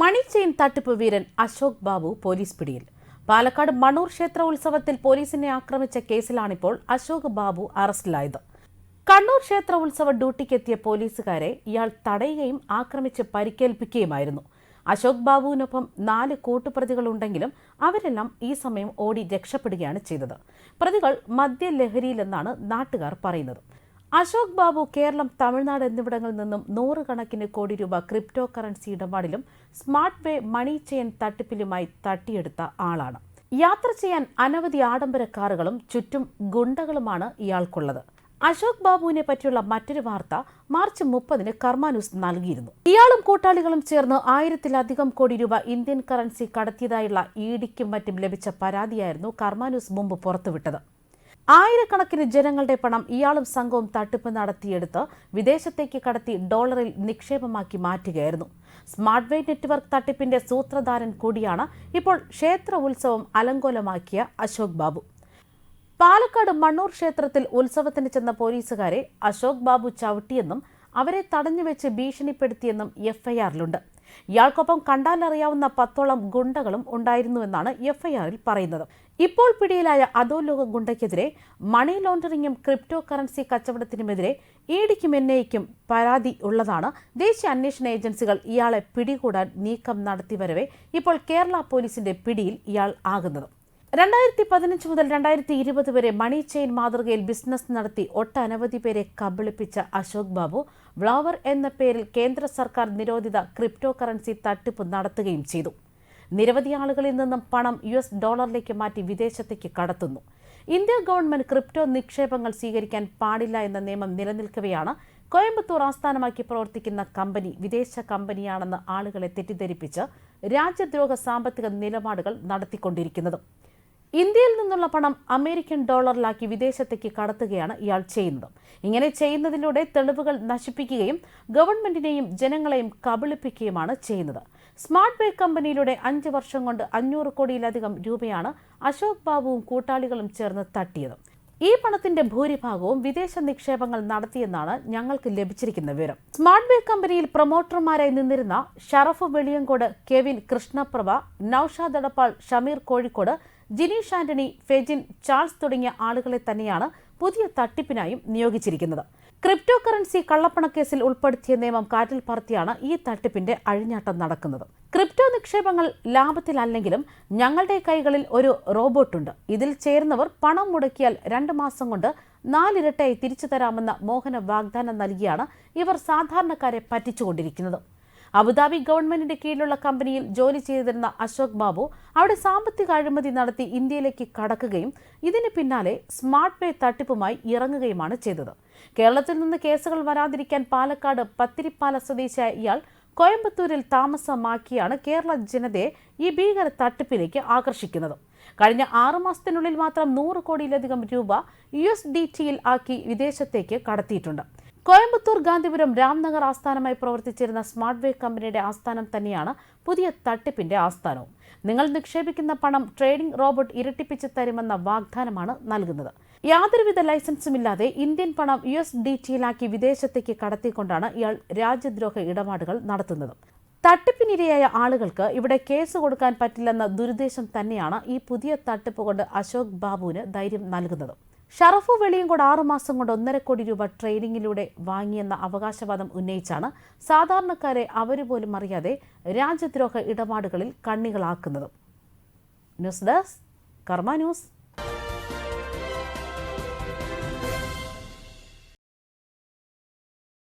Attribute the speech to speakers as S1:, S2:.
S1: മണി chain തട്ടിപ്പ് വീരൻ Ashok Babu police പിടിയിൽ. പാലക്കാട് മണൂർ ക്ഷേത്ര ഉത്സവത്തിൽ പോലീസിനെ ആക്രമിച്ച കേസിലാണിപ്പോൾ അശോക് ബാബു അറസ്റ്റിലായത്. കണ്ണൂർ ക്ഷേത്ര ഉത്സവ ഡ്യൂട്ടിക്കെത്തിയ പോലീസുകാരെ ഇയാൾ തടയുകയും ആക്രമിച്ച് പരിക്കേൽപ്പിക്കുകയുമായിരുന്നു. അശോക് ബാബുവിനൊപ്പം നാല് കൂട്ടുപ്രതികളുണ്ടെങ്കിലും അവരെല്ലാം ഈ സമയം ഓടി രക്ഷപ്പെടുകയാണ് ചെയ്തത്. പ്രതികൾ മദ്യലഹരിയിലെന്നാണ് നാട്ടുകാർ പറയുന്നത്. അശോക് ബാബു കേരളം തമിഴ്നാട് എന്നിവിടങ്ങളിൽ നിന്നും നൂറുകണക്കിന് കോടി രൂപ ക്രിപ്റ്റോ കറൻസി ഇടപാടിലും സ്മാർട്ട് വേ മണി ചെയിൻ തട്ടിപ്പിലുമായി തട്ടിയെടുത്ത ആളാണ്. യാത്ര ചെയ്യാൻ അനവധി ആഡംബര കാറുകളും ചുറ്റും ഗുണ്ടകളുമാണ് ഇയാൾക്കുള്ളത്. അശോക് ബാബുവിനെ പറ്റിയുള്ള മറ്റൊരു വാർത്ത മാർച്ച് മുപ്പതിന് കർമാനൂസ് നൽകിയിരുന്നു. ഇയാളും കൂട്ടാളികളും ചേർന്ന് ആയിരത്തിലധികം കോടി രൂപ ഇന്ത്യൻ കറൻസി കടത്തിയതായുള്ള ഇഡിക്കും മറ്റും ലഭിച്ച പരാതിയായിരുന്നു കർമാനൂസ് മുമ്പ് പുറത്തുവിട്ടത്. ആയിരക്കണക്കിന് ജനങ്ങളുടെ പണം ഇയാളും സംഘവും തട്ടിപ്പ് നടത്തിയെടുത്ത് വിദേശത്തേക്ക് കടത്തി ഡോളറിൽ നിക്ഷേപമാക്കി മാറ്റുകയായിരുന്നു. സ്മാർട്ട് വേ നെറ്റ്വർക്ക് തട്ടിപ്പിന്റെ സൂത്രധാരൻ കൂടിയാണ് ഇപ്പോൾ ക്ഷേത്ര ഉത്സവം അലങ്കോലമാക്കിയ അശോക് ബാബു. പാലക്കാട് മണ്ണൂർ ക്ഷേത്രത്തിൽ ഉത്സവത്തിന് ചെന്ന പോലീസുകാരെ അശോക് ബാബു ചവിട്ടിയെന്നും അവരെ തടഞ്ഞുവെച്ച് ഭീഷണിപ്പെടുത്തിയെന്നും എഫ്ഐആറിലുണ്ട്. ഇയാൾക്കൊപ്പം കണ്ടാലറിയാവുന്ന പത്തോളം ഗുണ്ടകളും ഉണ്ടായിരുന്നുവെന്നാണ് എഫ്ഐആറിൽ പറയുന്നത്. ഇപ്പോൾ പിടിയിലായ അധോലോക ഗുണ്ടയ്ക്കെതിരെ മണി ലോണ്ടറിങ്ങും ക്രിപ്റ്റോ കറൻസി കച്ചവടത്തിനുമെതിരെ ഇഡിക്കും എൻ ഐക്കും പരാതി ഉള്ളതാണ്. ദേശീയ അന്വേഷണ ഏജൻസികൾ ഇയാളെ പിടികൂടാൻ നീക്കം നടത്തിവരവെ ഇപ്പോൾ കേരള പോലീസിന്റെ പിടിയിൽ ഇയാൾ ആകുന്നത്. രണ്ടായിരത്തി പതിനഞ്ച് മുതൽ രണ്ടായിരത്തി ഇരുപത് വരെ മണി ചെയിൻ മാതൃകയിൽ ബിസിനസ് നടത്തി ഒട്ടനവധി പേരെ കബളിപ്പിച്ച അശോക് ബാബു വ്ളവർ എന്ന പേരിൽ കേന്ദ്ര സർക്കാർ നിരോധിത ക്രിപ്റ്റോ കറൻസി തട്ടിപ്പ് നടത്തുകയും ചെയ്തു. നിരവധി ആളുകളിൽ നിന്നും പണം യു എസ് ഡോളറിലേക്ക് മാറ്റി വിദേശത്തേക്ക് കടത്തുന്നു. ഇന്ത്യ ഗവൺമെന്റ് ക്രിപ്റ്റോ നിക്ഷേപങ്ങൾ സ്വീകരിക്കാൻ പാടില്ല എന്ന നിയമം നിലനിൽക്കവെയാണ് കോയമ്പത്തൂർ ആസ്ഥാനമാക്കി പ്രവർത്തിക്കുന്ന കമ്പനി വിദേശ കമ്പനിയാണെന്ന് ആളുകളെ തെറ്റിദ്ധരിപ്പിച്ച് രാജ്യദ്രോഹ സാമ്പത്തിക നിലപാടുകൾ നടത്തിക്കൊണ്ടിരിക്കുന്നത്. ഇന്ത്യയിൽ നിന്നുള്ള പണം അമേരിക്കൻ ഡോളറിലാക്കി വിദേശത്തേക്ക് കടത്തുകയാണ് ഇയാൾ ചെയ്യുന്നത്. ഇങ്ങനെ ചെയ്യുന്നതിലൂടെ തെളിവുകൾ നശിപ്പിക്കുകയും ഗവൺമെന്റിനെയും ജനങ്ങളെയും കബളിപ്പിക്കുകയുമാണ് ചെയ്യുന്നത്. സ്മാർട്ട് വേ കമ്പനിയിലൂടെ അഞ്ച് വർഷം കൊണ്ട് അഞ്ഞൂറ് കോടിയിലധികം രൂപയാണ് അശോക് ബാബുവും കൂട്ടാളികളും ചേർന്ന് തട്ടിയത്. ഈ പണത്തിന്റെ ഭൂരിഭാഗവും വിദേശ നിക്ഷേപങ്ങൾ നടത്തിയെന്നാണ് ഞങ്ങൾക്ക് ലഭിച്ചിരിക്കുന്ന വിവരം. സ്മാർട്ട് വേ കമ്പനിയിൽ പ്രൊമോട്ടർമാരായി നിന്നിരുന്ന ഷറഫ് വെളിയങ്കോട് കെവിൻ കൃഷ്ണപ്രഭ നൌഷാദ് അടപ്പാൾ ഷമീർ കോഴിക്കോട് ജിനീഷ് ആന്റണി ഫെജിൻ ചാൾസ് തുടങ്ങിയ ആളുകളെ തന്നെയാണ് പുതിയ തട്ടിപ്പിനായും നിയോഗിച്ചിരിക്കുന്നത്. ക്രിപ്റ്റോ കറൻസി കള്ളപ്പണക്കേസിൽ ഉൾപ്പെടുത്തിയ നിയമം കാറ്റിൽ പറത്തിയാണ് ഈ തട്ടിപ്പിന്റെ അഴിഞ്ഞാട്ടം നടക്കുന്നത്. ക്രിപ്റ്റോ നിക്ഷേപങ്ങൾ ലാഭത്തിലല്ലെങ്കിലും ഞങ്ങളുടെ കൈകളിൽ ഒരു റോബോട്ടുണ്ട്. ഇതിൽ ചേരുന്നവർ പണം മുടക്കിയാൽ രണ്ട് മാസം കൊണ്ട് നാലിരട്ടായി തിരിച്ചു തരാമെന്ന മോഹന വാഗ്ദാനം നൽകിയാണ് ഇവർ സാധാരണക്കാരെ പറ്റിച്ചുകൊണ്ടിരിക്കുന്നത്. അബുദാബി ഗവൺമെന്റിന്റെ കീഴിലുള്ള കമ്പനിയിൽ ജോലി ചെയ്തിരുന്ന അശോക് ബാബു അവിടെ സാമ്പത്തിക അഴിമതി നടത്തി ഇന്ത്യയിലേക്ക് കടക്കുകയും ഇതിന് പിന്നാലെ സ്മാർട്ട് പേ തട്ടിപ്പുമായി ഇറങ്ങുകയുമാണ് ചെയ്തത്. കേരളത്തിൽ നിന്ന് കേസുകൾ വരാതിരിക്കാൻ പാലക്കാട് പത്തിരിപ്പാല സ്വദേശിയായ ഇയാൾ കോയമ്പത്തൂരിൽ താമസമാക്കിയാണ് കേരള ജനതയെ ഈ ഭീകര തട്ടിപ്പിലേക്ക് ആകർഷിക്കുന്നത്. കഴിഞ്ഞ ആറു മാസത്തിനുള്ളിൽ മാത്രം നൂറ് കോടിയിലധികം രൂപ യു എസ് ഡി ടിയിൽ ആക്കി വിദേശത്തേക്ക് കടത്തിയിട്ടുണ്ട്. കോയമ്പത്തൂർ ഗാന്ധിപുരം രാംനഗർ ആസ്ഥാനമായി പ്രവർത്തിച്ചിരുന്ന സ്മാർട്ട് വേ കമ്പനിയുടെ ആസ്ഥാനം തന്നെയാണ് പുതിയ തട്ടിപ്പിന്റെ ആസ്ഥാനവും. നിങ്ങൾ നിക്ഷേപിക്കുന്ന പണം ട്രേഡിംഗ് റോബോട്ട് ഇരട്ടിപ്പിച്ച് തരുമെന്ന വാഗ്ദാനമാണ് നൽകുന്നത്. യാതൊരുവിധ ലൈസൻസുമില്ലാതെ ഇന്ത്യൻ പണം യു എസ് ഡി ടിയിലാക്കി വിദേശത്തേക്ക് കടത്തിക്കൊണ്ടാണ് ഇയാൾ രാജ്യദ്രോഹ ഇടപാടുകൾ നടത്തുന്നത്. തട്ടിപ്പിനിരയായ ആളുകൾക്ക് ഇവിടെ കേസ് കൊടുക്കാൻ പറ്റില്ലെന്ന ദുരുദ്ദേശം തന്നെയാണ് ഈ പുതിയ തട്ടിപ്പ് കൊണ്ട് അശോക് ബാബുവിന് ധൈര്യം നൽകുന്നത്. ഷറഫു വെളിയും കൂടെ ആറുമാസം കൊണ്ട് ഒന്നര കോടി രൂപ ട്രെയിനിങ്ങിലൂടെ വാങ്ങിയെന്ന അവകാശവാദം ഉന്നയിച്ചാണ് സാധാരണക്കാരെ അവർ പോലും അറിയാതെ രാജ്യദ്രോഹ ഇടപാടുകളിൽ കണ്ണികളാക്കുന്നത്. News desk Karma news.